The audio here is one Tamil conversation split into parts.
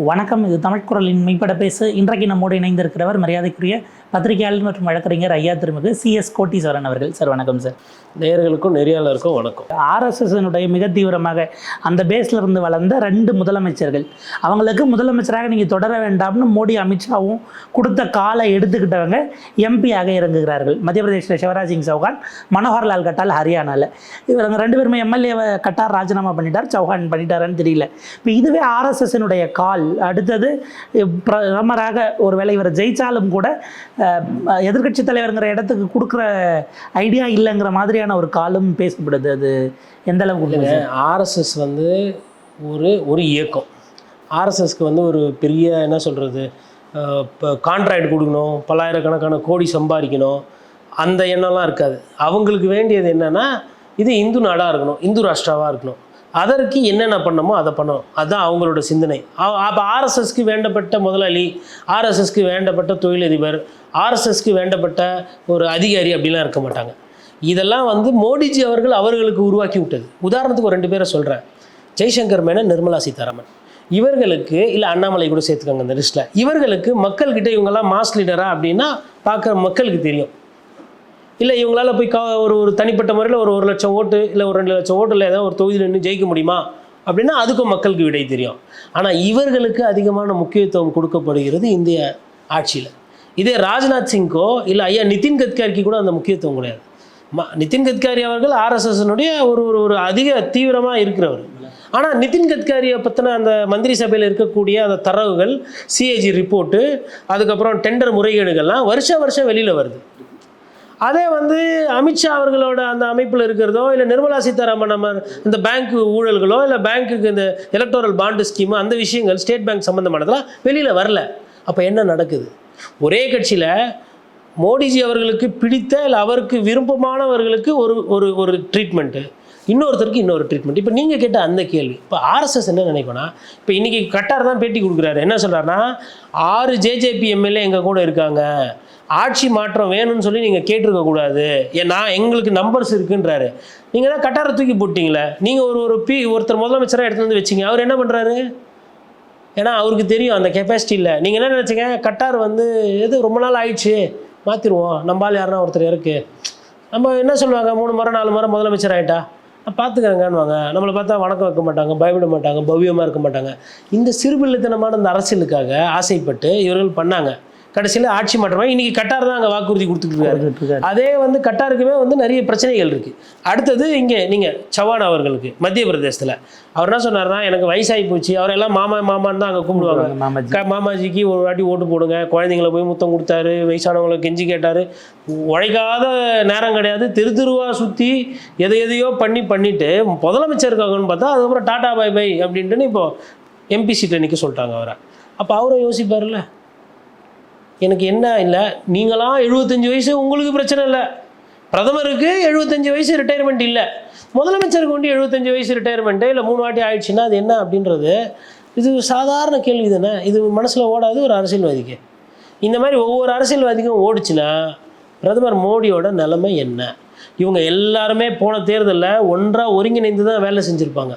வணக்கம் இது தமிழ் குரலின் மெய்ப்பட பேசு. இன்றைக்கு நம்மோடு இணைந்திருக்கிறவர் மரியாதைக்குரிய பத்திரிகையாளர் மற்றும் வழக்கறிஞர் ஐயா திருமிகு சிஎஸ் கோட்டீஸ்வரன் அவர்கள். சார் வணக்கம் சார். நேயர்களுக்கும் நெறியாளருக்கும் வணக்கம். ஆர்எஸ்எஸ்னுடைய மிக தீவிரமாக அந்த பேஸ்ல இருந்து வளர்ந்த ரெண்டு முதலமைச்சர்கள். அவங்களுக்கு முதலமைச்சராக நீங்கள் தொடர வேண்டாம்னு மோடி அமித்ஷாவும் கொடுத்த காலை எடுத்துக்கிட்டவங்க எம்பியாக இறங்குகிறார்கள். மத்திய பிரதேசில் சிவராஜ் சிங் சௌகான் மனோகர்லால் கட்டால் ஹரியானாவில் இவங்க ரெண்டு பேருமே எம்எல்ஏவை கட்டார் ராஜினாமா பண்ணிட்டார் சௌஹான் பண்ணிட்டாரான்னு தெரியல. இப்போ இதுவே ஆர்எஸ்எஸ்னுடைய கால். அடுத்தது பிரதமராக ஒருவேளை இவர் ஜெயித்தாலும் கூட எதிர்கட்சி தலைவருங்கிற இடத்துக்கு கொடுக்குற ஐடியா இல்லைங்கிற மாதிரியான ஒரு காலம் பேசப்படுது. அது எந்த அளவுக்கு ஆர்எஸ்எஸ் வந்து ஒரு ஒரு இயக்கம். ஆர்எஸ்எஸ்க்கு வந்து ஒரு பெரிய என்ன சொல்கிறது இப்போ கான்ட்ராக்ட் கொடுக்கணும் பல்லாயிரக்கணக்கான கோடி சம்பாதிக்கணும் அந்த எண்ணம்லாம் இருக்காது. அவங்களுக்கு வேண்டியது என்னென்னா இது இந்து நாடாக இருக்கணும் இந்து ராஷ்டிராவாக இருக்கணும். அதற்கு என்னென்ன பண்ணணுமோ அதை பண்ணணும். அதுதான் அவங்களோட சிந்தனை. அப்போ ஆர்எஸ்எஸ்க்கு வேண்டப்பட்ட முதலாளி ஆர்எஸ்எஸ்க்கு வேண்டப்பட்ட தொழிலதிபர் ஆர்எஸ்எஸ்க்கு வேண்டப்பட்ட ஒரு அதிகாரி அப்படிலாம் இருக்க மாட்டாங்க. இதெல்லாம் வந்து மோடிஜி அவர்கள் அவர்களுக்கு உருவாக்கி விட்டது. உதாரணத்துக்கு ஒரு ரெண்டு பேரை சொல்கிறேன் ஜெய்சங்கர் மேனன் நிர்மலா சீதாராமன். இவர்களுக்கு இல்லை அண்ணாமலை கூட சேர்த்துக்கோங்க இந்த லிஸ்ட்டில் இவர்களுக்கு மக்கள்கிட்ட இவங்கெல்லாம் மாஸ் லீடரா அப்படின்னா பார்க்குற மக்களுக்கு தெரியும். இல்லை இவங்களால் போய் கா ஒரு ஒரு தனிப்பட்ட முறையில் ஒரு ஒரு லட்சம் ஓட்டு இல்லை ஒரு ரெண்டு லட்சம் ஓட்டில் ஏதாவது ஒரு தொகுதியில் நின்று ஜெயிக்க முடியுமா? அப்படின்னா அதுக்கும் மக்களுக்கு விடை தெரியும். ஆனால் இவர்களுக்கு அதிகமான முக்கியத்துவம் கொடுக்கப்படுகிறது இந்திய ஆட்சியில். இதே ராஜ்நாத் சிங்கோ இல்லை ஐயா நிதின் கட்காரிக்கு கூட அந்த முக்கியத்துவம் கிடையாது. ம நிதின் கட்காரி அவர்கள் ஆர்எஸ்எஸ்னுடைய ஒரு ஒரு ஒரு அதிக தீவிரமாக இருக்கிறவர். ஆனால் நிதின் கட்காரியை பற்றின அந்த மந்திரி சபையில் இருக்கக்கூடிய அந்த தரவுகள் சிஏஜி ரிப்போர்ட்டு அதுக்கப்புறம் டெண்டர் முறைகேடுகள்லாம் வருஷ வருஷம் வெளியில் வருது. அதே வந்து அமித்ஷா அவர்களோட அந்த அமைப்பில் இருக்கிறதோ இல்லை நிர்மலா சீதாராமன் நம்ம இந்த பேங்க் ஊழல்களோ இல்லை பேங்க்குக்கு இந்த எலக்டோரல் பாண்டு ஸ்கீமு அந்த விஷயங்கள் ஸ்டேட் பேங்க் சம்மந்தமானதெல்லாம் வெளியில் வரல. அப்போ என்ன நடக்குது? ஒரே கட்சியில் மோடிஜி அவர்களுக்கு பிடித்த இல்லை அவருக்கு விருப்பமானவர்களுக்கு ஒரு ஒரு ஒரு ட்ரீட்மெண்ட்டு இன்னொருத்தருக்கு இன்னொரு ட்ரீட்மெண்ட் இப்போ நீங்கள் கேட்ட அந்த கேள்வி இப்போ ஆர்எஸ்எஸ் என்ன நினைப்போன்னா இப்போ இன்றைக்கி கட்டார் தான் பேட்டி கொடுக்குறாரு. என்ன சொல்கிறாருன்னா ஆறு ஜேஜேபி எம்எல்ஏ எங்கள் கூட இருக்காங்க. ஆட்சி மாற்றம் வேணும்னு சொல்லி நீங்கள் கேட்டிருக்கக்கூடாது ஏன்னா எங்களுக்கு நம்பர்ஸ் இருக்குன்றாரு. நீங்கள் தான் கட்டாரை தூக்கி போட்டிங்களே. நீங்கள் ஒரு ஒரு பி ஒருத்தர் முதலமைச்சராக எடுத்து வந்து வச்சிங்க. அவர் என்ன பண்ணுறாரு ஏன்னா அவருக்கு தெரியும் அந்த கெப்பாசிட்டி இல்லை நீங்கள் என்ன நினச்சிங்க? கட்டார் வந்து எது ரொம்ப நாள் ஆயிடுச்சு. மாற்றிடுவோம் நம்பால் யாருன்னா ஒருத்தர் இருக்கு நம்ம என்ன சொல்லுவாங்க? மூணு முறை நாலு முறை முதலமைச்சர் ஆகிட்டா பார்த்துக்கிறேங்கன்னுவாங்க. நம்மளை பார்த்தா வணக்கம் வைக்க மாட்டாங்க பயப்பட மாட்டாங்க பவ்யமாக இருக்க மாட்டாங்க. இந்த சிறுபிள்ளைத்தனமான இந்த அரசியலுக்காக ஆசைப்பட்டு இவர்கள் பண்ணாங்க. கடைசியில் ஆட்சி மாற்றமாக இன்றைக்கி கட்டார் தான் அங்கே வாக்குறுதி கொடுத்துட்டு. அதே வந்து கட்டாருக்குமே வந்து நிறைய பிரச்சனைகள் இருக்குது அடுத்தது இங்கே நீங்கள் சவான் அவர்களுக்கு மத்திய பிரதேசத்தில். அவர் என்ன சொன்னார்னா எனக்கு வயசாகி போச்சு. அவரெல்லாம் மாமா மாமான்னு தான் அங்கே கும்பிடுவாங்க மாமாஜிக்கு ஒரு வாட்டி ஓட்டு போடுங்க. குழந்தைங்கள போய் முத்தம் கொடுத்தாரு. வயசானவங்களை கெஞ்சி கேட்டார். உழைக்காத நேரம் கிடையாது. தெரு தெருவா சுற்றி எதை எதையோ பண்ணி பண்ணிட்டு முதலமைச்சர் இருக்காங்கன்னு பார்த்தா அதுக்கப்புறம் டாடா பை பை அப்படின்ட்டுன்னு இப்போ எம்பி சீட்டை நிற்க சொல்லிட்டாங்க அவரை. அப்போ அவரும் யோசிப்பார்ல எனக்கு என்ன இல்லை? நீங்களாம் எழுபத்தஞ்சு வயசு உங்களுக்கு பிரச்சனை இல்லை. பிரதமருக்கு எழுபத்தஞ்சு வயசு ரிட்டையர்மெண்ட் இல்லை. முதலமைச்சருக்கு வந்து எழுபத்தஞ்சு வயசு ரிட்டையர்மெண்ட்டு இல்லை மூணு வாட்டி ஆயிடுச்சுன்னா அது என்ன அப்படின்றது இது சாதாரண கேள்வி தானே. இது மனசில் ஓடாது ஒரு அரசியல்வாதிக்கு. இந்த மாதிரி ஒவ்வொரு அரசியல்வாதிக்கும் ஓடிச்சுன்னா பிரதமர் மோடியோட நிலைமை என்ன? இவங்க எல்லாருமே போன தேர்தலில் ஒன்றாக ஒருங்கிணைந்து தான் வேலை செஞ்சுருப்பாங்க.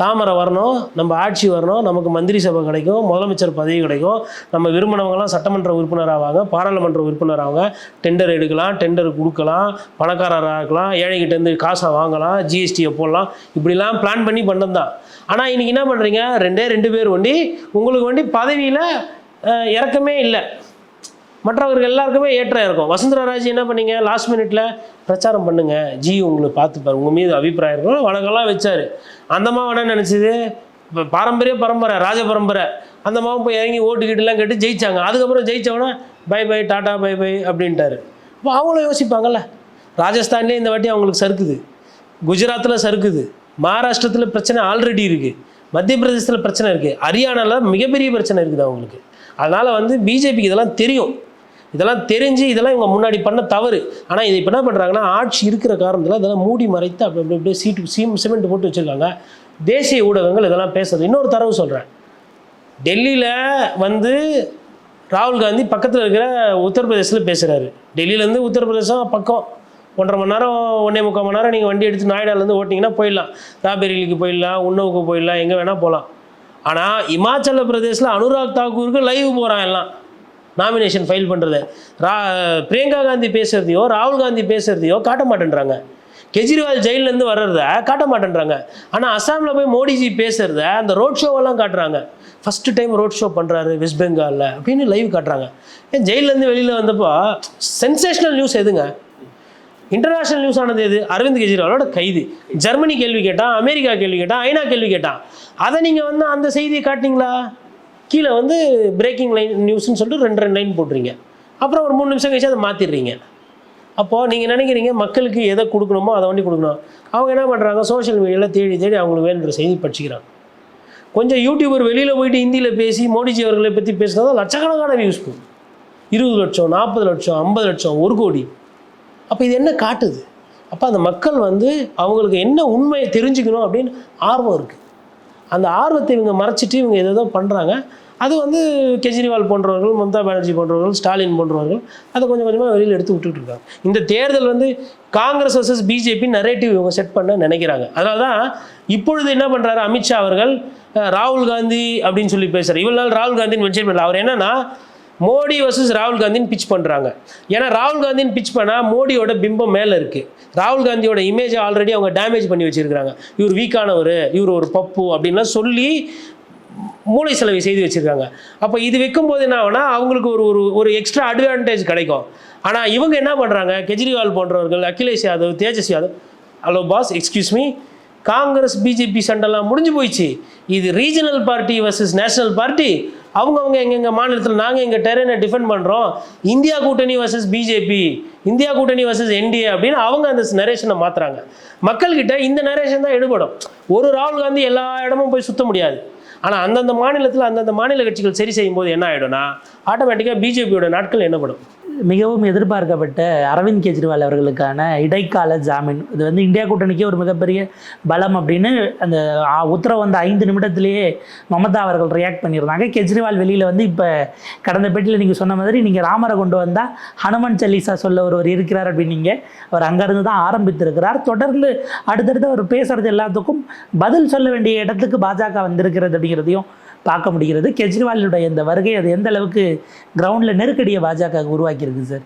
தாமரை வரணும் நம்ம ஆட்சி வரணும் நமக்கு மந்திரி சபை கிடைக்கும் முதலமைச்சர் பதவி கிடைக்கும். நம்ம விரும்பினவங்கலாம் சட்டமன்ற உறுப்பினர் ஆவாங்க பாராளுமன்ற உறுப்பினர் ஆவாங்க டெண்டர் எடுக்கலாம் டெண்டர் கொடுக்கலாம் பணக்காரராக இருக்கலாம் ஏழைகிட்டேருந்து காசை வாங்கலாம் ஜிஎஸ்டியை போடலாம். இப்படிலாம் பிளான் பண்ணி பண்ணதான் ஆனால் இன்றைக்கி என்ன பண்ணுறீங்க ரெண்டே ரெண்டு பேர் வண்டி உங்களுக்கு வண்டி பதவியில் இறக்கமே இல்லை. மற்றவர்கள் எல்லாருக்குமே ஏற்றம் இருக்கும். வசுந்தரா ராஜ் என்ன பண்ணீங்க? லாஸ்ட் மினிட்ல பிரச்சாரம் பண்ணுங்க. ஜி உங்களை பார்த்துப்பாரு உங்கள் மீது அபிப்பிராயம் இருக்கும் வழக்கெல்லாம் வச்சாரு. அந்த அம்மா என்ன நினச்சிது. இப்போ பாரம்பரிய பரம்பரை ராஜ பரம்பரை. அந்த அம்மாவும் போய் இறங்கி ஓட்டுக்கிட்டுலாம் கேட்டு ஜெயிச்சாங்க. அதுக்கப்புறம் ஜெயிச்சவொடனே bye bye tata bye bye அப்படின்ட்டாரு. அப்போ அவங்களும் யோசிப்பாங்கல்ல ராஜஸ்தான்லேயே இந்த வாட்டி அவங்களுக்கு சறுக்குது. குஜராத்தில் சறுக்குது. மகாராஷ்டிரத்தில் பிரச்சனை ஆல்ரெடி இருக்குது மத்திய பிரதேசத்தில் பிரச்சனை இருக்குது ஹரியானாவில் மிகப்பெரிய பிரச்சனை இருக்குது அவங்களுக்கு. அதனால் வந்து பிஜேபிக்கு இதெல்லாம் தெரியும். இதெல்லாம் தெரிஞ்சு இதெல்லாம் இவங்க முன்னாடி பண்ண தவறு. ஆனால் இதை இப்போ என்ன பண்ணுறாங்கன்னா ஆட்சி இருக்கிற காரணத்தில் இதெல்லாம் மூடி மறைத்து அப்படி அப்படி அப்படியே சீட்டு சீம் சிமெண்ட் போட்டு வச்சுருக்காங்க. தேசிய ஊடகங்கள் இதெல்லாம் பேசுறது. இன்னொரு தரவு சொல்கிறேன் டெல்லியில் வந்து ராகுல் காந்தி பக்கத்தில் இருக்கிற உத்தரப்பிரதேசில் பேசுகிறாரு டெல்லியிலேருந்து உத்தரப்பிரதேசம் பக்கம். ஒன்றரை மணி நேரம் ஒன்றே முக்கால் மணி நேரம் நீங்கள் வண்டி எடுத்து நாய்டாலேருந்து ஓட்டிங்கன்னா போயிடலாம். ராபெரிலிக்கு போயிடலாம் உன்னவுக்கு போயிடலாம் எங்கே வேணால் போகலாம் ஆனால் இமாச்சல பிரதேசில் அனுராக் தாக்கூருக்கு லைவ் போகிறான் எல்லாம். நாமினேஷன் ஃபைல் பண்ணுறது ரா பிரியங்கா காந்தி பேசுகிறதையோ ராகுல் காந்தி பேசுகிறதையோ காட்ட மாட்டேன்றாங்க. கெஜ்ரிவால் ஜெயிலேருந்து வர்றத காட்ட மாட்டேன்றாங்க. ஆனால் அஸ்ஸாமில் போய் மோடிஜி பேசுகிறத அந்த ரோட் ஷோவெல்லாம் காட்டுறாங்க. ஃபஸ்ட்டு டைம் ரோட் ஷோ பண்ணுறாரு வெஸ்ட் பெங்காலில் அப்படின்னு லைவ் காட்டுறாங்க. ஏன் ஜெயிலேருந்து வெளியில் வந்தப்போ சென்சேஷனல் நியூஸ் எதுங்க? இன்டர்நேஷனல் நியூஸ் ஆனது எது? அரவிந்த் கெஜ்ரிவாலோட கைது. ஜெர்மனி கேள்வி கேட்டான் அமெரிக்கா கேள்வி கேட்டான் ஐநா கேள்வி கேட்டான். அதை நீங்கள் வந்து அந்த செய்தியை காட்டினீங்களா? கீழே வந்து பிரேக்கிங் லைன் நியூஸ்னு சொல்லிட்டு ரெண்டு ரெண்டு லைன் போட்டுறீங்க அப்புறம் ஒரு மூணு நிமிஷம் கழிச்சு அதை மாற்றிடுறீங்க அப்போது நீங்கள் நினைக்கிறீங்க மக்களுக்கு எதை கொடுக்கணுமோ அதை வண்டி கொடுக்கணும். அவங்க என்ன பண்ணுறாங்க சோஷியல் மீடியாவில் தேடி தேடி அவங்களுக்கு வேணுன்ற செய்தி படிச்சுக்கிறாங்க கொஞ்சம் யூடியூபர் வெளியில் போயிட்டு ஹிந்தியில் பேசி மோடிஜி அவர்களை பற்றி பேசினா லட்சக்கணக்கான வியூஸ் போகும் இருபது லட்சம் நாற்பது லட்சம் ஐம்பது லட்சம் ஒரு கோடி. அப்போ இது என்ன காட்டுது? அப்போ அந்த மக்கள் வந்து அவங்களுக்கு என்ன உண்மையை தெரிஞ்சுக்கணும் அப்படின்னு ஆர்வம் இருக்குது அந்த ஆர்வத்தை இவங்க மறைச்சிட்டு இவங்க எதோ பண்ணுறாங்க அது வந்து கெஜ்ரிவால் போன்றவர்கள் மம்தா பானர்ஜி போன்றவர்கள் ஸ்டாலின் போன்றவர்கள் அதை கொஞ்சம் கொஞ்சமாக வெளியில் எடுத்து விட்டுட்டு இருக்காங்க. இந்த தேர்தல் வந்து காங்கிரஸ் வர்சஸ் பிஜேபி நரேட்டிவ் இவங்க செட் பண்ண நினைக்கிறாங்க. அதனால தான் இப்பொழுது என்ன பண்ணுறாரு அமித்ஷா அவர்கள் ராகுல் காந்தி அப்படின்னு சொல்லி பேசுகிறார் இவ்வளோ நாள் ராகுல் காந்தின்னு மென்ஷன் பண்ணல அவர் என்னன்னா மோடி வர்சஸ் ராகுல் காந்தின்னு பிச் பண்ணுறாங்க ஏன்னா ராகுல் காந்தின்னு பிச் பண்ணால் மோடியோட பிம்பம் மேலே இருக்குது ராகுல் காந்தியோட இமேஜை ஆல்ரெடி அவங்க டேமேஜ் பண்ணி வச்சுருக்காங்க இவர் வீக்கானவர் இவர் ஒரு பப்பு அப்படின்லாம் சொல்லி மூளை செலவை செய்து வச்சுருக்காங்க. அப்போ இது வைக்கும்போது என்ன ஆகுனா அவங்களுக்கு ஒரு ஒரு ஒரு எக்ஸ்ட்ரா அட்வான்டேஜ் கிடைக்கும். ஆனால் இவங்க என்ன பண்ணுறாங்க கெஜ்ரிவால் போன்றவர்கள் Akhilesh Yadav Tejas Yadav hello boss excuse me Congress BJP சண்டெல்லாம் முடிஞ்சு போயிடுச்சு. இது regional party versus national party அவங்கவுங்க எங்கெங்க மாநிலத்தில் நாங்கள் எங்கள் டெரனை டிஃபெண்ட் பண்ணுறோம் இந்தியா கூட்டணி வர்சஸ் பிஜேபி இந்தியா கூட்டணி வர்சஸ் என்டிஏ அப்படின்னு அவங்க அந்த நரேஷனை மாற்றுறாங்க மக்கள்கிட்ட இந்த நரேஷன் தான் எடுபடும். ஒரு ராகுல் காந்தி எல்லா இடமும் போய் சுத்த முடியாது. ஆனால் அந்தந்த மாநிலத்தில் அந்தந்த மாநில கட்சிகள் சரி செய்யும்போது என்ன ஆகிடும்னா ஆட்டோமேட்டிக்காக பிஜேபியோட நாட்கள் என்னப்படும் மிகவும் எதிர்பார்க்கப்பட்ட அரவிந்த் கெஜ்ரிவால் அவர்களுக்கான இடைக்கால ஜாமீன். இது வந்து இந்தியா கூட்டணிக்கே ஒரு மிகப்பெரிய பலம் அப்படின்னு அந்த உத்தரவு வந்த ஐந்து நிமிடத்திலேயே மமதா அவர்கள் ரியாக்ட் பண்ணியிருந்தாங்க. கெஜ்ரிவால் வெளியில் வந்து இப்போ கடந்த பேட்டியில் நீங்கள் சொன்ன மாதிரி நீங்கள் ராமரை கொண்டு வந்தால் ஹனுமன் சலீசா சொல்ல ஒருவர் இருக்கிறார் அப்படின்னீங்க. அவர் அங்கேருந்து தான் ஆரம்பித்திருக்கிறார். தொடர்ந்து அடுத்தடுத்து அவர் பேசுறது எல்லாத்துக்கும் பதில் சொல்ல வேண்டிய இடத்துக்கு பாஜக வந்திருக்கிறது அப்படிங்கிறதையும் பார்க்க முடிகிறது. கெஜ்ரிவாலுடைய இந்த வருகை அது எந்த அளவுக்கு கிரவுண்டில் நெருக்கடியை பாஜக உருவாக்கியிருக்கு சார்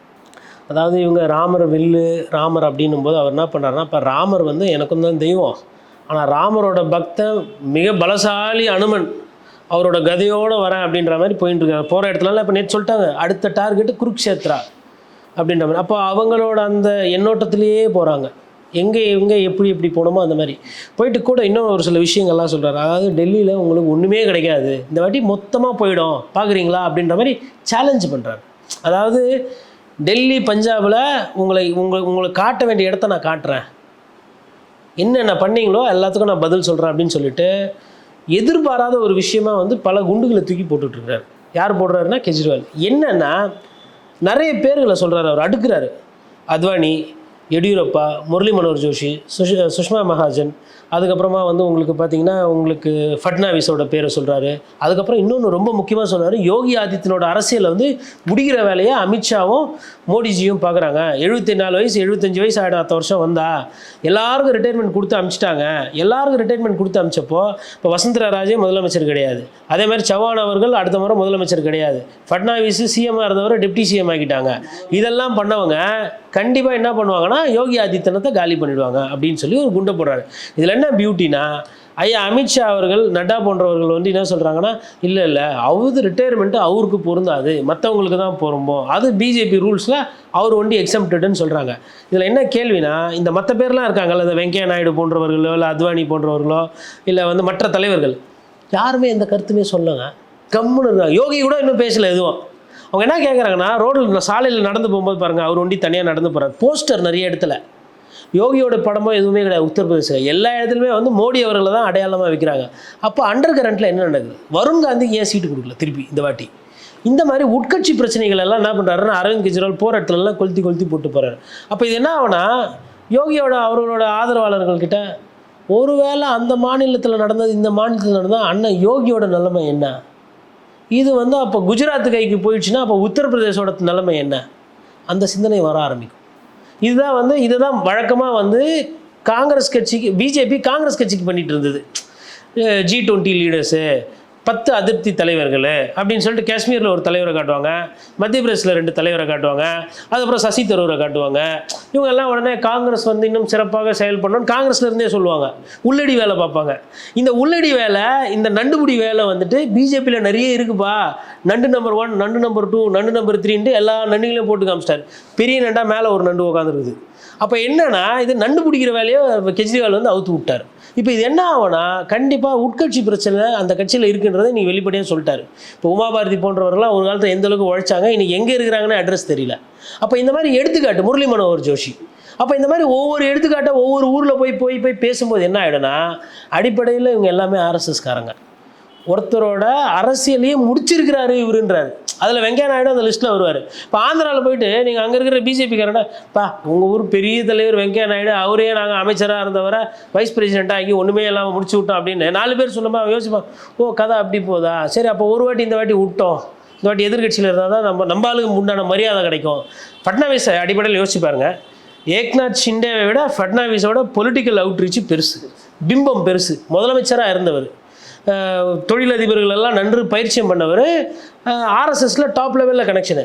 அதாவது இவங்க ராமர் வில்லு ராமர் அப்படின்னும் போது அவர் என்ன பண்ணுறாருன்னா இப்போ ராமர் வந்து எனக்கும் தான் தெய்வம். ஆனால் ராமரோட பக்தன் மிக பலசாலி அனுமன். அவரோட கதையோடு வரேன் அப்படின்ற மாதிரி போயிட்டு போகிற இடத்துலலாம் இப்போ நேற்று சொல்லிட்டாங்க அடுத்த டார்கெட்டு குருக்ஷேத்ரா அப்படின்ற மாதிரி. அப்போ அவங்களோட அந்த எண்ணோட்டத்திலேயே போகிறாங்க எங்கே எங்கே எப்படி எப்படி போனோமோ அந்த மாதிரி. போயிட்டு கூட இன்னும் ஒரு சில விஷயங்கள்லாம் சொல்கிறாரு அதாவது டெல்லியில் உங்களுக்கு ஒன்றுமே கிடைக்காது. இந்த வாட்டி மொத்தமாக போயிடும். பார்க்குறீங்களா அப்படின்ற மாதிரி சேலஞ்ச் பண்ணுறாரு அதாவது டெல்லி பஞ்சாபில் உங்களை உங்களை உங்களை காட்ட வேண்டிய இடத்த நான் காட்டுறேன். என்னென்ன பண்ணீங்களோ எல்லாத்துக்கும் நான் பதில் சொல்கிறேன் அப்படின்னு சொல்லிட்டு எதிர்பாராத ஒரு விஷயமா வந்து பல குண்டுகளை தூக்கி போட்டுட்ருக்காரு. யார் போடுறாருன்னா கெஜ்ரிவால். என்னென்னா நிறைய பேர்களை சொல்கிறாரு அவர். அடுக்குறாரு. அத்வானி எடியூரப்பா முரளி மனோகர் ஜோஷி சுஷ் சுஷ்மா மகாஜன் அதுக்கப்புறமா வந்து உங்களுக்கு பார்த்தீங்கன்னா உங்களுக்கு ஃபட்னாவிஸோட பேரை சொல்கிறாரு அதுக்கப்புறம் இன்னொன்று ரொம்ப முக்கியமாக சொன்னார் யோகி ஆதித்யனோட அரசியலில் வந்து முடிகிற வேலையை அமித்ஷாவும் மோடிஜியும் பார்க்குறாங்க எழுபத்தி நாலு வயசு எழுபத்தஞ்சு வயசு ஆகிடும் அத்த வருஷம் வந்தா. எல்லாருக்கும் ரிட்டைர்மெண்ட் கொடுத்து அமிச்சிட்டாங்க. எல்லாருக்கும் ரிட்டைர்மெண்ட் கொடுத்து அமிச்சப்போ இப்போ வசுந்தரா ராஜே முதலமைச்சர் கிடையாது. அதே மாதிரி சவான் அவர்கள் அடுத்த முறை முதலமைச்சர் கிடையாது. ஃபட்னாவிஸ் சிஎம் இருந்தவரை டிப்டி சிஎம் ஆகிட்டாங்க இதெல்லாம் பண்ணவங்க கண்டிப்பாக என்ன பண்ணுவாங்கன்னா யோகி ஆதித்யநாத்தை காலி பண்ணிடுவாங்க அப்படின்னு சொல்லி ஒரு குண்டை போடுறாரு. இதில் என்ன பியூட்டினா ஐயா அமித்ஷா அவர்கள் நட்டா போன்றவர்கள் வந்து என்ன சொல்கிறாங்கன்னா இல்லை இல்லை அவரது ரிட்டையர்மெண்ட்டு அவருக்கு பொருந்தாது. மற்றவங்களுக்கு தான் பொரும்போம் அது பிஜேபி ரூல்ஸில் அவர் ஒண்டி எக்ஸம்ப்டட்னு சொல்கிறாங்க இதில் என்ன கேள்வினா இந்த மற்ற பேர்லாம் இருக்காங்கல்ல இந்த வெங்கையா நாயுடு போன்றவர்களோ இல்லை அத்வானி போன்றவர்களோ இல்லை வந்து மற்ற தலைவர்கள். யாருமே எந்த கருத்துமே சொல்லுங்க கம்முன்னு இருக்காங்க யோகி கூட இன்னும் பேசல எதுவும். அவங்க என்ன கேட்குறாங்கன்னா ரோடில் சாலையில் நடந்து போகும்போது பாருங்கள் அவர் ஒண்டி தனியாக நடந்து போகிறார் போஸ்டர் நிறைய இடத்துல யோகியோட படமோ எதுவுமே கிடையாது உத்தரப்பிரதேசில் எல்லா இடத்துலையுமே வந்து மோடி அவர்களை தான் அடையாளமாக வைக்கிறாங்க. அப்போ அண்டர் கரண்ட்டில் என்ன நடக்குது? வருண் காந்திக்கு ஏன் சீட்டு கொடுக்கல திருப்பி இந்த வாட்டி? இந்த மாதிரி உட்கட்சி பிரச்சனைகள் எல்லாம் என்ன பண்ணுறாருன்னா அரவிந்த் கெஜ்ரிவால் போகிற இடத்துலலாம் கொளுத்தி கொளுத்தி போட்டு போகிறாரு அப்போ இது என்ன ஆகுனா யோகியோட அவர்களோட ஆதரவாளர்கள்கிட்ட ஒருவேளை அந்த மாநிலத்தில் நடந்தது இந்த மாநிலத்தில் நடந்தால் அண்ணன் யோகியோட நிலைமை என்ன? இது வந்து அப்போ குஜராத் கைக்கு போயிடுச்சுன்னா அப்போ உத்தரப்பிரதேசோட நிலைமை என்ன? அந்த சிந்தனை வர ஆரம்பிக்கும். இதுதான் வந்து இதுதான் வழக்கமாக வந்து காங்கிரஸ் கட்சிக்கு பிஜேபி காங்கிரஸ் கட்சிக்கு பண்ணிட்டு இருந்தது. ஜி டுவெண்ட்டி லீடர்ஸு பத்து அதிருப்தி தலைவர்கள் அப்படின்னு சொல்லிட்டு காஷ்மீரில் ஒரு தலைவரை காட்டுவாங்க மத்திய பிரதேசில் ரெண்டு தலைவரை காட்டுவாங்க அதுக்கப்புறம் சசி தரூரை காட்டுவாங்க. இவங்கெல்லாம் உடனே காங்கிரஸ் வந்து இன்னும் சிறப்பாக செயல்படணும்னு காங்கிரஸ்லேருந்தே சொல்லுவாங்க. உள்ளடி வேலை பார்ப்பாங்க. இந்த உள்ளடி வேலை இந்த நண்டுபிடி வேலை வந்துட்டு பிஜேபியில் நிறைய இருக்குப்பா. நண்டு நம்பர் ஒன் நண்டு நம்பர் டூ நண்டு நம்பர் த்ரீன்ட்டு எல்லா நண்டுகளையும் போட்டு காமிச்சிட்டார். பெரிய நண்டா மேலே ஒரு நண்டு உட்காந்துருக்குது அப்போ என்னென்னா இது நண்டு பிடிக்கிற வேலையை கெஜ்ரிவால் வந்து அவுத்து விட்டார். இப்போ இது என்ன ஆகும்னா கண்டிப்பாக உட்கட்சி பிரச்சனை அந்த கட்சியில் இருக்குன்றதை நீ வெளிப்படையாக சொல்லிட்டாரு. இப்போ உமாபாரதி போன்றவர்கள்லாம் ஒரு காலத்தில் எந்த அளவுக்கு உழைச்சாங்க இன்றைக்கி எங்கே இருக்கிறாங்கன்னு அட்ரஸ் தெரியல. அப்போ இந்த மாதிரி எடுத்துக்காட்டு முரளி மனோகர் ஜோஷி. அப்போ இந்த மாதிரி ஒவ்வொரு எடுத்துக்காட்டை ஒவ்வொரு ஊரில் போய் போய் போய் பேசும்போது என்ன ஆகிடும்னா அடிப்படையில் இவங்க எல்லாமே ஆர்எஸ்எஸ்காரங்க ஒருத்தரோட அரசியலையே முடிச்சிருக்கிறாரு இவருன்றாரு. அதில் வெங்கையா நாயுடு அந்த லிஸ்ட்டில் வருவார். இப்போ ஆந்திராவில் போயிட்டு நீங்கள் அங்கே இருக்கிற பிஜேபிக்காரனா பா உங்கள் ஊர் பெரிய தலைவர் வெங்கையா நாயுடு அவரே நாங்கள் அமைச்சராக இருந்தவரை வைஸ் பிரசிடெண்ட்டாக ஆகி ஒன்றுமே இல்லாமல் முடிச்சு விட்டோம் அப்படின்னு நாலு பேர் சொல்லுமா யோசிப்பான் ஓ கதை அப்படி போதா? சரி அப்போ ஒரு வாட்டி இந்த வாட்டி விட்டோம். இந்த வாட்டி எதிர்கட்சியில் இருந்தால் தான் நம்ம நம்ம ஆளுக்கு உண்டான மரியாதை கிடைக்கும். ஃபட்னாவிஸை அடிப்படையில் யோசிச்சு பாருங்கள் ஏக்நாத் ஷிண்டேவை விட ஃபட்னாவிஸோட பொலிட்டிக்கல் அவுட்ரீச் பெருசு. பிம்பம் பெருசு. முதலமைச்சராக இருந்தவர். தொழிலதிபர்கள் எல்லாம் நன்று பயிற்சியம் பண்ணவர் ஆர்எஸ்எஸ்ல டாப் லெவலில் கனெக்ஷனு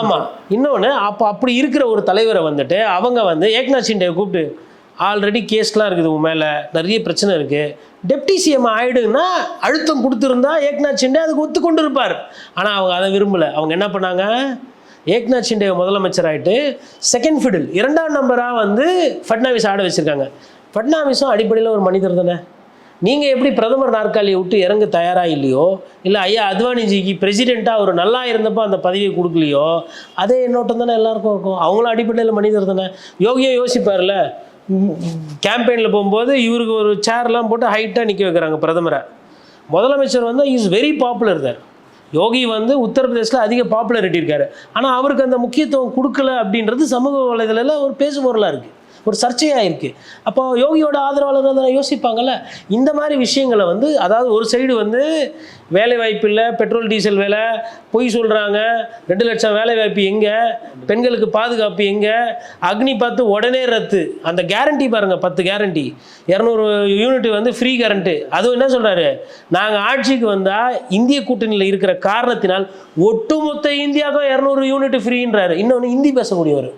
ஆமாம் இன்னொன்று அப்போ அப்படி இருக்கிற ஒரு தலைவரை வந்துட்டு அவங்க வந்து ஏக்நாத் ஷிண்டேவை கூப்பிட்டு ஆல்ரெடி கேஸ்லாம் இருக்குது உன் மேலே நிறைய பிரச்சனை இருக்குது டெப்டி சிஎம் ஆயிடுன்னா அழுத்தம் கொடுத்துருந்தா ஏக்நாத் ஷிண்டே அதுக்கு ஒத்துக்கொண்டு இருப்பார். ஆனால் அவங்க அதை விரும்பலை. அவங்க என்ன பண்ணாங்க? ஏக்நாத் ஷிண்டே முதலமைச்சர் ஆயிட்டு செகண்ட் ஃபிடில் இரண்டாம் நம்பராக வந்து ஃபட்னாவிஸ் ஆட வச்சுருக்காங்க. ஃபட்னாவிஸும் அடிப்படையில் ஒரு மனிதர் தானே? நீங்கள் எப்படி பிரதமர் நாற்காலியை விட்டு இறங்க தயாராக இல்லையோ? இல்லை ஐயா அத்வானிஜிக்கு பிரசிடெண்ட்டாக அவர் நல்லா இருந்தப்போ அந்த பதவியை கொடுக்கலையோ? அதே எண்ணோட்டம் தானே எல்லாருக்கும் இருக்கும். அவங்களும் அடிப்படையில் மனிதர் தானே. யோகியை யோசிப்பார்ல? கேம்பெயினில் போகும்போது இவருக்கு ஒரு சேர்லாம் போட்டு ஹைட்டாக நிற்க வைக்கிறாங்க பிரதமரை. முதலமைச்சர் வந்து is very popular there Yogi வந்து உத்தரப்பிரதேசில் அதிக பாப்புலாரிட்டி இருக்காரு. ஆனால் அவருக்கு அந்த முக்கியத்துவம் கொடுக்கல அப்படின்றது சமூக வலைதளில் ஒரு பேசுபொருளாக இருக்குது ஒரு சர்ச்சையாக இருக்குது அப்போ யோகியோட ஆதரவாளர்கள் யோசிப்பாங்கள்ல யோசிப்பாங்கல்ல? இந்த மாதிரி விஷயங்களை வந்து அதாவது ஒரு சைடு வந்து வேலை வாய்ப்பு இல்லை பெட்ரோல் டீசல் விலை பொய் சொல்கிறாங்க ரெண்டு லட்சம் வேலை வாய்ப்பு எங்கே? பெண்களுக்கு பாதுகாப்பு எங்கே? அக்னி பார்த்து உடனே ரத்து. அந்த கேரண்டி பாருங்கள் பத்து கேரண்டி இரநூறு யூனிட் வந்து ஃப்ரீ கரண்ட்டு அதுவும் என்ன சொல்கிறாரு நாங்கள் ஆட்சிக்கு வந்தால் இந்திய கூட்டணியில் இருக்கிற காரணத்தினால் ஒட்டுமொத்த இந்தியாவுக்கும் இரநூறு யூனிட் ஃப்ரீன்றாரு இன்னொன்று ஹிந்தி பேசக்கூடியவர்.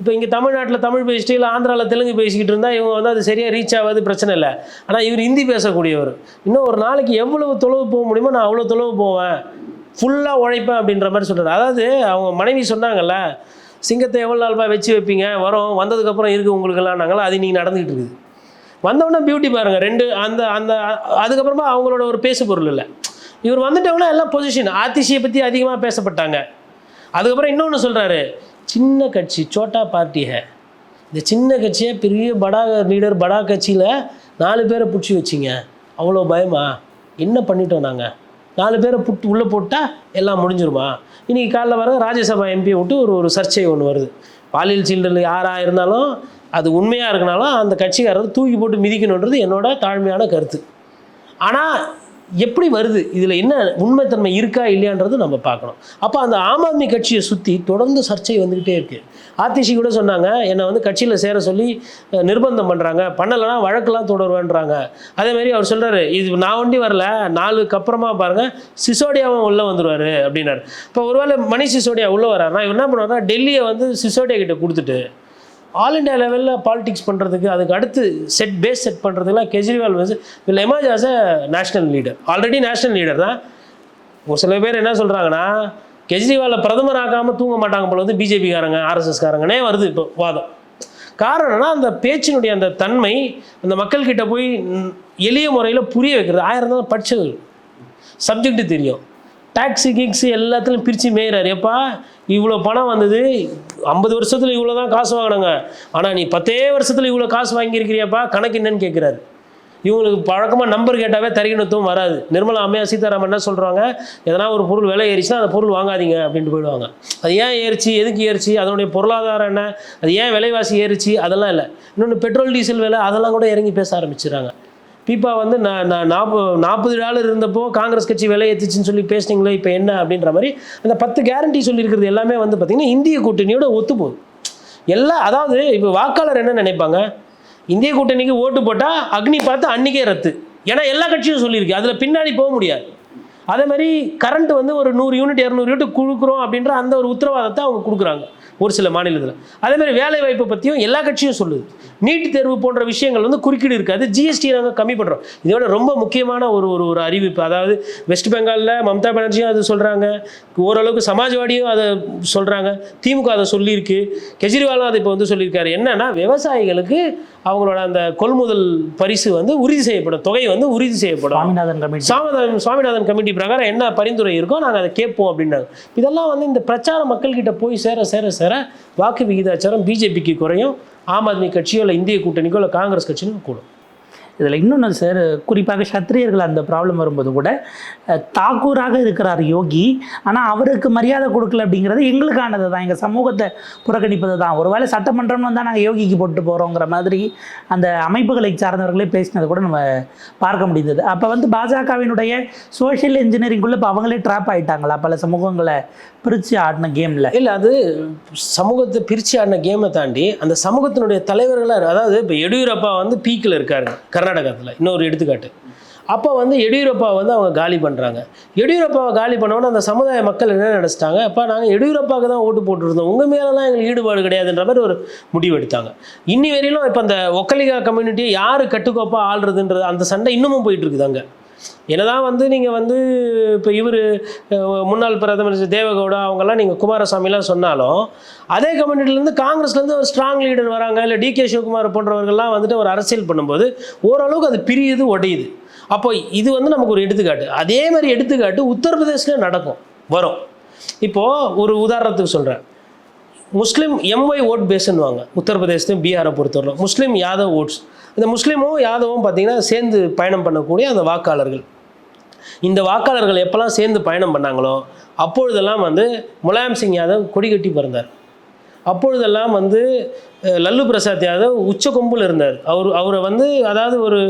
இப்போ இங்கே தமிழ்நாட்டில் தமிழ் பேசிட்டு இல்லை ஆந்திராவில் தெலுங்கு பேசிக்கிட்டு இருந்தால் இவங்க வந்து அது சரியாக ரீச் ஆகாது பிரச்சனை இல்லை. ஆனால் இவர் ஹிந்தி பேசக்கூடியவர். இன்னும் ஒரு நாளைக்கு எவ்வளவு தொலைவு போக முடியுமோ நான் அவ்வளோ தொலைவு போவேன். ஃபுல்லாக உழைப்பேன் அப்படின்ற மாதிரி சொல்கிறார் அதாவது அவங்க மனைவி சொன்னாங்கல்ல சிங்கத்தை எவ்வளோ நாள்பா வச்சு வைப்பீங்க? வரோம் வந்ததுக்கப்புறம் இருக்குது உங்களுக்கெல்லாம் நாங்களா அது நீங்கள் நடந்துக்கிட்டு இருக்குது. வந்தவுடனே பியூட்டி பாருங்கள் ரெண்டு அந்த அந்த அதுக்கப்புறமா அவங்களோட ஒரு பேசு பொருள் இல்லை. இவர் வந்துட்டவங்கன்னா எல்லாம் பொசிஷன் ஆர்டிசியை பற்றி அதிகமாக பேசப்பட்டாங்க. அதுக்கப்புறம் இன்னொன்று சொல்கிறாரு சின்ன கட்சி சோட்டா பார்ட்டி ஹே இந்த சின்ன கட்சியை பெரிய படா லீடர் படா கட்சியில் நாலு பேரை பிடிச்சி வச்சிங்க. அவ்வளோ பயமா? என்ன பண்ணிட்டோம் நாங்கள் நாலு பேரை புட்டு உள்ளே போட்டால் எல்லாம் முடிஞ்சிருமா? இன்றைக்கி காலைல வர ராஜ்யசபா எம்பியை விட்டு ஒரு ஒரு சர்ச்சை ஒன்று வருது. பாலியல் சீண்டல் யாராக இருந்தாலும் அது உண்மையாக இருக்கனாலும் அந்த கட்சிக்காரர் தூக்கி போட்டு மிதிக்கணுன்றது என்னோட தாழ்மையான கருத்து. ஆனால் எப்படி வருது? இதில் என்ன உண்மைத்தன்மை இருக்கா இல்லையான்றது நம்ம பார்க்கணும். அப்போ அந்த ஆம் ஆத்மி கட்சியை சுற்றி தொடர்ந்து சர்ச்சை வந்துக்கிட்டே இருக்குது ஆர்டிசி கூட சொன்னாங்க என்னை வந்து கட்சியில் சேர சொல்லி நிர்பந்தம் பண்ணுறாங்க பண்ணலைன்னா வழக்கெல்லாம் தொடருவேன்றாங்க. அதேமாரி அவர் சொல்கிறாரு இது நான் ஒண்டி வரல. நாளுக்கு அப்புறமா பாருங்கள் சிசோடியாவும் உள்ளே வந்துடுவார் அப்படின்னாரு. இப்போ ஒருவேளை மணி சிசோடியா உள்ளே வராருன்னா இவர் என்ன பண்ணுவார்னா டெல்லியை வந்து சிசோடியா கிட்ட கொடுத்துட்டு ஆல் இண்டியா லெவலில் பாலிடிக்ஸ் பண்ணுறதுக்கு அதுக்கு அடுத்து செட் பேஸ் செட் பண்ணுறதுக்குலாம் கெஜ்ரிவால் வந்து will emerge as a national leader already national leader தான். ஒரு சில பேர் என்ன சொல்கிறாங்கன்னா கெஜ்ரிவாலை பிரதமர் ஆக்காமல் தூங்க மாட்டாங்க போல வந்து பிஜேபிக்காரங்க ஆர்எஸ்எஸ்காரங்கனே வருது இப்போ வாதம். காரணம்னா அந்த பேச்சினுடைய அந்த தன்மை அந்த மக்கள்கிட்ட போய் எளிய முறையில் புரிய வைக்கிறது. ஆயிரம் தான் படித்தது சப்ஜெக்ட் தெரியும். டாக்ஸி கிக்ஸு எல்லாத்துலையும் பிரித்து மேயிறார். எப்பா இவ்வளோ பணம் வந்தது ஐம்பது வருஷத்தில் இவ்வளோ தான் காசு வாங்கினாங்க. ஆனால் நீ பத்தே வருஷத்தில் இவ்வளோ காசு வாங்கியிருக்கிறியாப்பா? கணக்கு என்னன்னு கேட்குறாரு. இவங்களுக்கு பழக்கமாக நம்பர் கேட்டாவே தரிகணத்துவம் வராது. நிர்மலா அம்மையா சீதாராமன் என்ன சொல்கிறாங்க எதனா ஒரு பொருள் விலை ஏறிச்சுன்னா அந்த பொருள் வாங்காதீங்க அப்படின்ட்டு போயிடுவாங்க. அது ஏன் ஏறிச்சு? எதுக்கு ஏறிச்சு? அதனுடைய பொருளாதாரம் என்ன? அது ஏன் விலைவாசி ஏறிச்சு? அதெல்லாம் இல்லை. இன்னொன்று பெட்ரோல் டீசல் விலை அதெல்லாம் கூட இறங்கி பேச ஆரம்பிச்சிடுறாங்க. பீப்பா வந்து நான் நான் நாற்பது நாற்பது டாலர் இருந்தப்போ காங்கிரஸ் கட்சி விலை ஏற்றுச்சுன்னு சொல்லி பேசுனீங்களே இப்போ என்ன அப்படின்ற மாதிரி அந்த பத்து கேரண்டி சொல்லியிருக்கிறது எல்லாமே வந்து பார்த்திங்கன்னா இந்திய கூட்டணியோட ஒத்து போகுது. எல்லாம் அதாவது இப்போ வாக்காளர் என்ன நினைப்பாங்க? இந்திய கூட்டணிக்கு ஓட்டு போட்டால் அக்னி பார்த்து அன்னிக்கே ரத்து. ஏன்னா எல்லா கட்சியும் சொல்லியிருக்கு. அதில் பின்னாடி போக முடியாது. அதே மாதிரி கரண்ட் வந்து ஒரு நூறு யூனிட் இரநூறு யூனிட் கொடுக்குறோம் அப்படின்ற அந்த ஒரு உத்தரவாதத்தை அவங்க கொடுக்குறாங்க. ஒரு சில மாநிலத்தில். அதே மாதிரி வேலை வாய்ப்பு பற்றியும் எல்லா கட்சியும் சொல்லுது. நீட் தேர்வு போன்ற விஷயங்கள் வந்து குறுக்கீடு இருக்காது. ஜிஎஸ்டி நாங்கள் கம்மி பண்ணுறோம் இதோட ரொம்ப முக்கியமான ஒரு ஒரு ஒரு அறிவிப்பு. அதாவது வெஸ்ட் பெங்காலில் மம்தா பானர்ஜியும் அது சொல்கிறாங்க ஓரளவுக்கு சமாஜ்வாடியும் அதை சொல்கிறாங்க திமுக அதை சொல்லியிருக்கு. கெஜ்ரிவாலும் அதை இப்போ வந்து சொல்லியிருக்காரு. என்னன்னா விவசாயிகளுக்கு அவங்களோட அந்த கொள்முதல் பரிசு வந்து உறுதி செய்யப்படும். தொகை வந்து உறுதி செய்யப்படும். சுவாமிநாதன் கமிட்டி. சாமிநாதன் சுவாமிநாதன் கமிட்டி பிரகாரம் என்ன பரிந்துரை இருக்கோ நாங்கள் அதை கேட்போம் அப்படின்னாங்க. இதெல்லாம் வந்து இந்த பிரச்சாரம் மக்கள்கிட்ட போய் சேர சேர சேர வாக்கு விகிதாச்சாரம் பிஜேபிக்கு குறையும். ஆம் ஆத்மி கட்சியோ இல்லை இந்திய கூட்டணிக்கோ இல்லை காங்கிரஸ் கட்சியும் கூடும். இதில் இன்னொன்று சார் குறிப்பாக சத்திரியர்கள் அந்த ப்ராப்ளம் வரும்போது கூட தாக்கூராக இருக்கிறார் யோகி. ஆனால் அவருக்கு மரியாதை கொடுக்கல அப்படிங்கிறது எங்களுக்கானது தான். எங்கள் சமூகத்தை புறக்கணிப்பது தான். ஒருவேளை சட்டமன்றம்னு வந்தால் நாங்கள் யோகிக்கு போட்டு போகிறோங்கிற மாதிரி அந்த அமைப்புகளை சார்ந்தவர்களே பேசினதை கூட நம்ம பார்க்க முடிந்தது. அப்போ வந்து பாஜகவினுடைய சோஷியல் இன்ஜினியரிங்குள்ளே இப்போ அவங்களே ட்ராப் ஆகிட்டாங்களா பல சமூகங்களை பிரித்து ஆடின கேமில் இல்லை அது சமூகத்தை பிரித்து ஆடின கேமை தாண்டி அந்த சமூகத்தினுடைய தலைவர்களாக அதாவது இப்போ எடியூரப்பா வந்து பீக்கில் இருக்காருங்க கர்நாடகத்தில் இன்னொரு எடுத்துக்காட்டு. அப்போ வந்து எடியூரப்பா வந்து அவங்க காலி பண்ணுறாங்க எடியூரப்பாவை காலி பண்ணவொன்னே அந்த சமுதாய மக்கள் என்ன நினச்சிட்டாங்க? அப்போ நாங்கள் எடியூரப்பாவுக்கு தான் ஓட்டு போட்டுருந்தோம். உங்கள் மேலெலாம் எங்களுக்கு ஈடுபாடு கிடையாதுன்ற மாதிரி ஒரு முடிவு எடுத்தாங்க. இன்னி வரையிலும் இப்போ அந்த ஒக்கலிகா கம்யூனிட்டியை யார் கட்டுக்கோப்பாக ஆள்றதுன்றது அந்த சண்டை இன்னமும் போயிட்டு இருக்குது அங்கே என்னதான் வந்து நீங்கள் வந்து இப்போ இவர் முன்னாள் பிரதமர் தேவகவுடா அவங்கெல்லாம் நீங்கள் குமாரசாமிலாம் சொன்னாலும் அதே கம்யூனிட்டிலேருந்து காங்கிரஸ்லேருந்து ஒரு ஸ்ட்ராங் லீடர் வராங்க இல்லை டிகே சிவகுமார் போன்றவர்கள்லாம் வந்துட்டு ஒரு அரசியல் பண்ணும்போது ஓரளவுக்கு அது பிரியுது உடையுது அப்போ இது வந்து நமக்கு ஒரு எடுத்துக்காட்டு. அதே மாதிரி எடுத்துக்காட்டு உத்தரப்பிரதேசில் நடக்கும் வரும். இப்போது ஒரு உதாரணத்துக்கு சொல்கிறேன் முஸ்லீம் எம்ஒய் ஓட் பேஸ்ன்னுவாங்க உத்தரப்பிரதேசத்தையும் பீகாரை பொறுத்தவரை. முஸ்லீம் யாதவ் ஓட்ஸ் இந்த முஸ்லீமும் யாதவும் பார்த்தீங்கன்னா சேர்ந்து பயணம் பண்ணக்கூடிய அந்த வாக்காளர்கள். இந்த வாக்காளர்கள் எப்போல்லாம் சேர்ந்து பயணம் பண்ணாங்களோ அப்பொழுதெல்லாம் வந்து முலாயம் சிங் யாதவ் கொடி கட்டி பிறந்தார். அப்பொழுதெல்லாம் வந்து லல்லு பிரசாத் யாதவ் உச்ச கொம்பில் இருந்தார். அவர் அவரை வந்து அதாவது ஒரு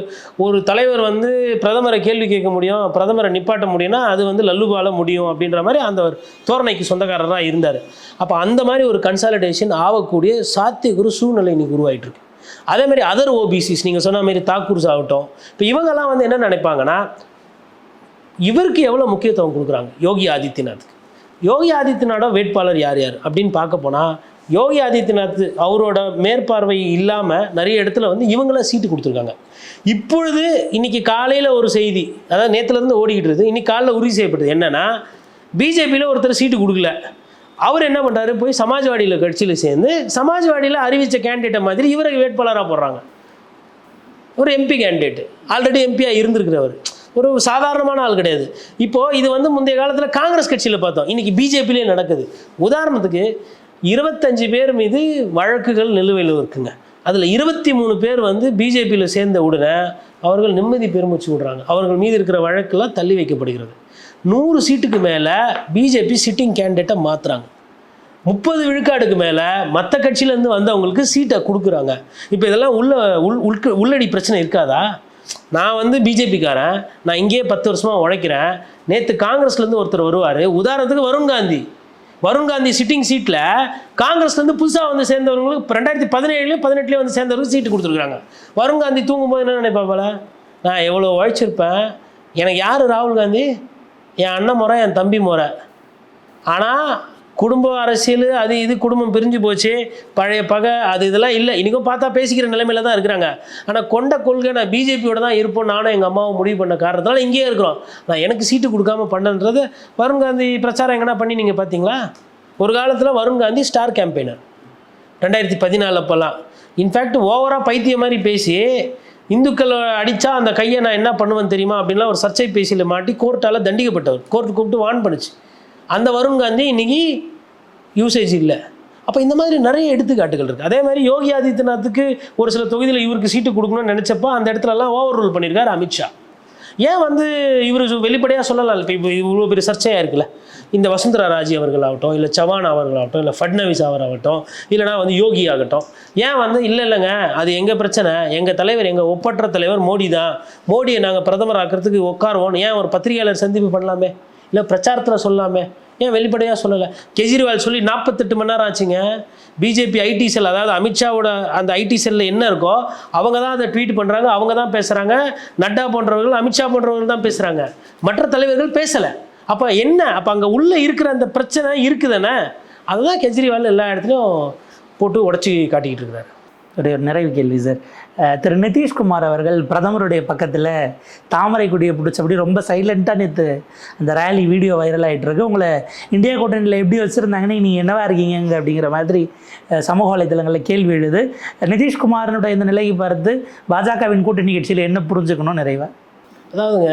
ஒரு தலைவர் வந்து பிரதமரை கேள்வி கேட்க முடியும் பிரதமரை நிப்பாட்ட முடியும்னா அது வந்து லல்லுபால முடியும் அப்படின்ற மாதிரி அந்த ஒரு தோரணைக்கு சொந்தக்காரராக இருந்தார். அப்போ அந்த மாதிரி ஒரு கன்சாலிடேஷன் ஆகக்கூடிய சாத்தியகுரு சூழ்நிலை இன்னைக்கு உருவாயிட்டு இருக்கு அதே மாதிரி அதர் ஓபிசிஸ் நீங்கள் சொன்ன மாதிரி தாக்கூர்ஸ் ஆகட்டும் இப்போ இவங்கெல்லாம் வந்து என்ன நினைப்பாங்கன்னா இவருக்கு எவ்வளோ முக்கியத்துவம் கொடுக்குறாங்க? யோகி ஆதித்யநாத்துக்கு. யோகி ஆதித்யநாடோ வேட்பாளர் யார் யார் அப்படின்னு பார்க்க போனால் யோகி ஆதித்யநாத் அவரோட மேற்பார்வை இல்லாமல் நிறைய இடத்துல வந்து இவங்களாம் சீட்டு கொடுத்துருக்காங்க. இப்பொழுது இன்னைக்கு காலையில் ஒரு செய்தி அதாவது நேற்றுலேருந்து ஓடிக்கிட்டு இருக்குது. இன்றைக்கி காலையில் உறுதி செய்யப்பட்டது என்னென்னா பிஜேபியில் ஒருத்தர் சீட்டு கொடுக்கல. அவர் என்ன பண்ணுறாரு போய் சமாஜ்வாடியில் கட்சியில் சேர்ந்து சமாஜ்வாடியில் அறிவித்த கேண்டிடேட்டை மாதிரி இவரை வேட்பாளராக போடுறாங்க. ஒரு எம்பி கேண்டிடேட் ஆல்ரெடி எம்பியாக இருந்திருக்கிறவர். ஒரு சாதாரணமான ஆள் கிடையாது. இப்போது இது வந்து முந்தைய காலத்தில் காங்கிரஸ் கட்சியில் பார்த்தோம். இன்றைக்கி பிஜேபியிலே நடக்குது. உதாரணத்துக்கு இருபத்தஞ்சு பேர் மீது வழக்குகள் நிலுவையில் இருக்குங்க அதில் இருபத்தி மூணு பேர் வந்து பிஜேபியில் சேர்ந்த உடனே அவர்கள் நிம்மதி பெருமிச்சு விடுறாங்க. அவர்கள் மீது இருக்கிற வழக்கெல்லாம் தள்ளி வைக்கப்படுகிறது. நூறு சீட்டுக்கு மேலே பிஜேபி சிட்டிங் கேண்டிடேட்டை மாற்றுறாங்க முப்பது விழுக்காடுக்கு மேலே மற்ற கட்சியிலேருந்து வந்தவங்களுக்கு சீட்டை கொடுக்குறாங்க. இப்போ இதெல்லாம் உள்ள உள் உள்க உள்ளடி பிரச்சனை இருக்காதா? நான் வந்து பிஜேபிக்காரன். நான் இங்கேயே பத்து வருஷமாக உழைக்கிறேன். நேற்று காங்கிரஸ்லேருந்து ஒருத்தர் வருவார். உதாரணத்துக்கு வருண் காந்தி. வருண் காந்தி சிட்டிங் சீட்டில் காங்கிரஸ்லேருந்து புதுசாக வந்து சேர்ந்தவங்களுக்கு ரெண்டாயிரத்தி பதினேழுலேயும் பதினெட்டுலேயும் வந்து சேர்ந்தவங்களுக்கு சீட்டு கொடுத்துருக்காங்க வருண் காந்தி தூங்கும்போது என்ன நினைப்பாப்பல நான் எவ்வளோ உழைச்சிருப்பேன்? எனக்கு யார் ராகுல் காந்தி? என் அண்ணன் முறை என் தம்பி முறை. ஆனால் குடும்ப அரசியல் அது இது குடும்பம் பிரிஞ்சு போச்சு. பழைய பகை அது இதெல்லாம் இல்லை. இன்றைக்கும் பார்த்தா பேசிக்கிற நிலைமையில தான் இருக்கிறாங்க. ஆனால் கொண்ட கொள்கை நான் பிஜேபியோட தான் இருப்போம். நானும் எங்கள் அம்மாவும் முடிவு பண்ண காரணத்தால் இங்கேயே இருக்கிறோம். நான் எனக்கு சீட்டு கொடுக்காம பண்ணன்றது வருண் காந்தி பிரச்சாரம் எங்கன்னா பண்ணி நீங்கள் பார்த்தீங்களா? ஒரு காலத்தில் வருண் காந்தி ஸ்டார் கேம்பெயினர். ரெண்டாயிரத்தி பதினாலு அப்போல்லாம் இன்ஃபேக்ட் ஓவராக பைத்தியம் மாதிரி பேசி இந்துக்கள் அடித்தா அந்த கையை நான் என்ன பண்ணுவேன் தெரியுமா? அப்படின்லாம் ஒரு சர்ச்சை பேசியில் மாட்டி கோர்ட்டால் தண்டிக்கப்பட்டவர். கோர்ட்டு கூப்பிட்டு வான் பண்ணுச்சு. அந்த வருண் காந்தி இன்னைக்கு யூசேஜ் இல்லை. அப்போ இந்த மாதிரி நிறைய எடுத்துக்காட்டுகள் இருக்குது அதே மாதிரி யோகி ஆதித்யநாத்துக்கு ஒரு சில தொகுதியில் இவருக்கு சீட்டு கொடுக்கணும்னு நினச்சப்போ அந்த இடத்துலலாம் ஓவர் ரூல் பண்ணியிருக்காரு அமித்ஷா ஏன் வந்து இவர் வெளிப்படையாக சொல்லலாம் இப்போ இப்போ இவ்வளோ பெரிய சர்ச்சையாக இருக்குல்ல? இந்த வசுந்தரா ராஜி அவர்கள் ஆகட்டும் இல்லை சவான் அவர்களாகட்டும் இல்லை ஃபட்னவிஸ் அவர் ஆகட்டும் இல்லைனா வந்து யோகி ஆகட்டும் ஏன் வந்து இல்லை இல்லைங்க அது எங்கள் பிரச்சனை? எங்கள் தலைவர் எங்கள் ஒப்பற்ற தலைவர் மோடி தான் மோடியை நாங்கள் பிரதமர் ஆக்கிறதுக்கு உட்காருவோம் ஏன் ஒரு பத்திரிகையாளர் சந்திப்பு பண்ணலாமே? இல்லை பிரச்சாரத்தில் சொல்லாமே. ஏன் வெளிப்படையாக சொல்லலை? கெஜ்ரிவால் சொல்லி நாற்பத்தெட்டு மணி நேரம் ஆச்சுங்க. பிஜேபி ஐடி செல் அதாவது அமித்ஷாவோட அந்த ஐடி செல்லில் என்ன இருக்கோ அவங்க தான் அதை ட்வீட் பண்ணுறாங்க அவங்க தான் பேசுகிறாங்க நட்டா போன்றவர்கள் அமித்ஷா போன்றவர்கள் தான் பேசுகிறாங்க மற்ற தலைவர்கள் பேசலை. அப்போ என்ன? அப்போ அங்கே உள்ளே இருக்கிற அந்த பிரச்சனை இருக்குதானே? அதுதான் கெஜ்ரிவால் எல்லா இடத்துலையும் போட்டு உடச்சி காட்டிக்கிட்டு இருக்கிறாரு ஒரு நிறைவு கேள்வி சார் திரு நிதிஷ்குமார் அவர்கள் பிரதமருடைய பக்கத்தில் தாமரை கொடியை பிடிச்சபடி ரொம்ப சைலண்ட்டாக நேற்று அந்த ரேலி வீடியோ வைரல் ஆகிட்டு இருக்கு. உங்களை இந்தியா கூட்டணியில் எப்படி வச்சுருந்தாங்கன்னு நீங்கள் என்னவா இருக்கீங்க அப்படிங்கிற மாதிரி சமூக வலைதளங்களில் கேள்வி எழுது. நிதிஷ்குமாரனுடைய இந்த நிலையை பார்த்து பாஜகவின் கூட்டணி கட்சியில் என்ன புரிஞ்சுக்கணும் நிறைவாக அதாவதுங்க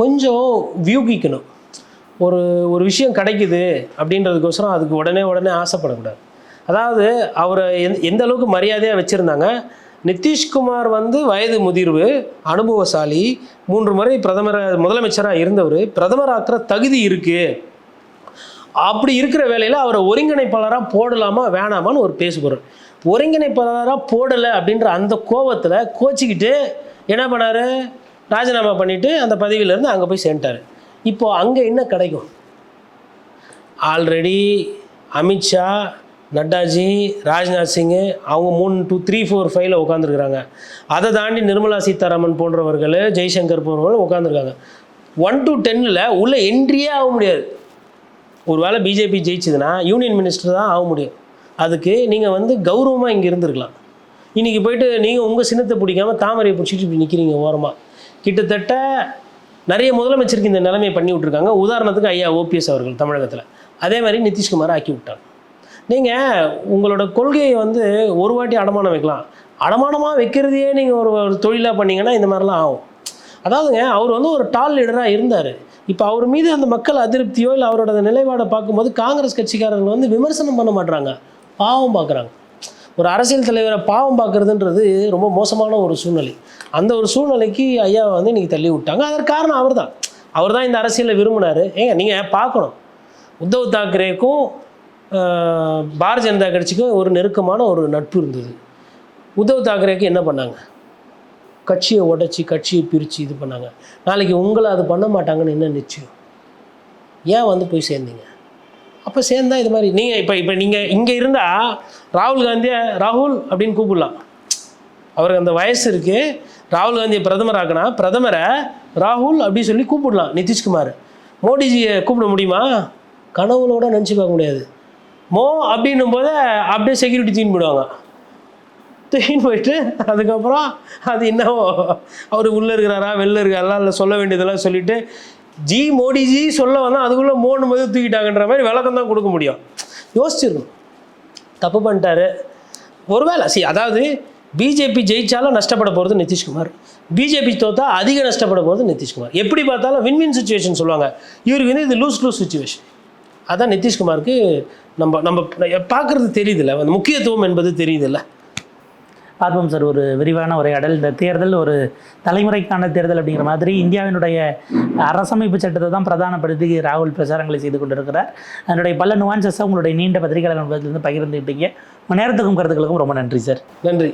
கொஞ்சம் வியூகிக்கணும். ஒரு ஒரு விஷயம் கிடைக்குது அப்படின்றதுக்கோசரம் அதுக்கு உடனே உடனே ஆசைப்படக்கூடாது. அதாவது அவரை எந்த எந்த அளவுக்கு மரியாதையாக வச்சுருந்தாங்க? நிதிஷ்குமார் வந்து வயது முதிர்வு அனுபவசாலி மூன்று முறை பிரதமர் முதலமைச்சராக இருந்தவர் பிரதமராக்கிற தகுதி இருக்குது அப்படி இருக்கிற வேலையில் அவரை ஒருங்கிணைப்பாளராக போடலாமா வேணாமான்னு ஒரு பேசுபொருள் ஒருங்கிணைப்பாளராக போடலை அப்படின்ற அந்த கோவத்தில் கோச்சிக்கிட்டு என்ன பண்ணார்? ராஜினாமா பண்ணிவிட்டு அந்த பதவியிலேருந்து அங்கே போய் சேர்ந்துட்டார். இப்போது அங்கே என்ன கிடைக்கும்? ஆல்ரெடி அமித்ஷா நட்டாஜி ராஜ்நாத் சிங்கு அவங்க மூணு டூ த்ரீ ஃபோர் ஃபைவ்ல உட்காந்துருக்குறாங்க அதை தாண்டி நிர்மலா சீதாராமன் போன்றவர்கள் ஜெய்சங்கர் போன்றவர்கள் உட்காந்துருக்காங்க ஒன் டு டென்னில் உள்ள என்ட்ரியே ஆக முடியாது. ஒரு வேளை பிஜேபி ஜெயிச்சதுன்னா யூனியன் மினிஸ்டர் தான் ஆக முடியும். அதுக்கு நீங்கள் வந்து கௌரவமாக இங்கே இருந்திருக்கலாம். இன்றைக்கி போயிட்டு நீங்கள் உங்கள் சின்னத்தை பிடிக்காம தாமரையை பிடிச்சிட்டு இப்படி நிற்கிறீங்க ஓரமாக கிட்டத்தட்ட நிறைய முதலமைச்சருக்கு இந்த நிலைமையை பண்ணி விட்ருக்காங்க உதாரணத்துக்கு ஐயா ஓபிஎஸ் அவர்கள் தமிழகத்தில். அதே மாதிரி நிதிஷ்குமார் ஆக்கி விட்டாங்க. நீங்கள் உங்களோட கொள்கையை வந்து ஒரு வாட்டி அடமானம் வைக்கலாம். அடமானமாக வைக்கிறதையே நீங்கள் ஒரு ஒரு தொழிலாக பண்ணீங்கன்னா இந்த மாதிரிலாம் ஆகும். அதாவதுங்க அவர் வந்து ஒரு டால் லீடராக இருந்தார். இப்போ அவர் மீது அந்த மக்கள் அதிருப்தியோ இல்லை அவரோட நிலைப்பாடை பார்க்கும்போது காங்கிரஸ் கட்சிக்காரர்கள் வந்து விமர்சனம் பண்ண மாட்டுறாங்க பாவம் பார்க்குறாங்க. ஒரு அரசியல் தலைவரை பாவம் பார்க்குறதுன்றது ரொம்ப மோசமான ஒரு சூழ்நிலை. அந்த ஒரு சூழ்நிலைக்கு ஐயாவை வந்து இன்றைக்கி தள்ளி விட்டாங்க. அதற்கு காரணம் அவர் தான் அவர் தான் இந்த அரசியலை விரும்பினார். ஏங்க நீங்கள் பார்க்கணும். உத்தவ் தாக்கரேக்கும் பாரதிய ஜனதா கட்சிக்கும் ஒரு நெருக்கமான ஒரு நட்பு இருந்தது. உத்தவ் தாக்கரேக்கு என்ன பண்ணாங்க? கட்சியை உடைச்சி கட்சியை பிரித்து இது பண்ணாங்க. நாளைக்கு உங்களை அது பண்ண மாட்டாங்கன்னு என்ன நிச்சயம்? ஏன் வந்து போய் சேர்ந்தீங்க? அப்போ சேர்ந்தா இது மாதிரி நீங்கள் இப்போ இப்போ நீங்கள் இங்கே இருந்தால் ராகுல் காந்தியை ராகுல் அப்படின்னு கூப்பிடலாம். அவருக்கு அந்த வயசு இருக்குது ராகுல் காந்தியை பிரதமர் ஆக்கினா பிரதமரை ராகுல் அப்படின்னு சொல்லி கூப்பிடலாம். நிதிஷ்குமார். மோடிஜியை கூப்பிட முடியுமா? கனவுகளோட நினச்சி பார்க்க முடியாது. மோ அப்படின்னும் போது அப்படியே செக்யூரிட்டி தூக்கின்னு போயிடுவாங்க. தூக்கின்னு போயிட்டு அதுக்கப்புறம் அது என்னவோ அவர் உள்ளே இருக்கிறாரா வெளில இருக்காரா இல்லை சொல்ல வேண்டியதெல்லாம் சொல்லிட்டு ஜி மோடிஜி சொல்ல வந்தால் அதுக்குள்ளே மோடும் போது தூக்கிட்டாங்கன்ற மாதிரி விளக்கம் தான் கொடுக்க முடியும். யோசிச்சிருக்கணும். தப்பு பண்ணிட்டாரு. ஒருவேளை சி அதாவது பிஜேபி ஜெயித்தாலும் நஷ்டப்பட போகிறது நிதிஷ்குமார். பிஜேபி தோத்தா அதிக நஷ்டப்பட போகிறது நிதிஷ்குமார். எப்படி பார்த்தாலும் வின் வின் சுச்சுவேஷன் சொல்லுவாங்க. இவருக்கு வந்து இது லூஸ் லூஸ் சுச்சுவேஷன் அதான் நிதிஷ்குமாருக்கு நம்ம நம்ம பார்க்குறது தெரியுதுல்ல. அந்த முக்கியத்துவம் என்பது தெரியுதுல்ல. பார்ப்போம் சார் ஒரு விரிவான உரையாடல் இந்த தேர்தல் ஒரு தலைமுறைக்கான தேர்தல் அப்படிங்கிற மாதிரி இந்தியாவினுடைய அரசமைப்பு சட்டத்தை தான் பிரதானப்படுத்தி ராகுல் பிரச்சாரங்களை செய்து கொண்டிருக்கிறார். அதனுடைய பல நுவான்சஸை உங்களுடைய நீண்ட பத்திரிகையாளர் அனுபவத்திலிருந்து பகிர்ந்துக்கிட்டீங்க நேரத்துக்கும் கருத்துக்களுக்கும் ரொம்ப நன்றி சார். நன்றி.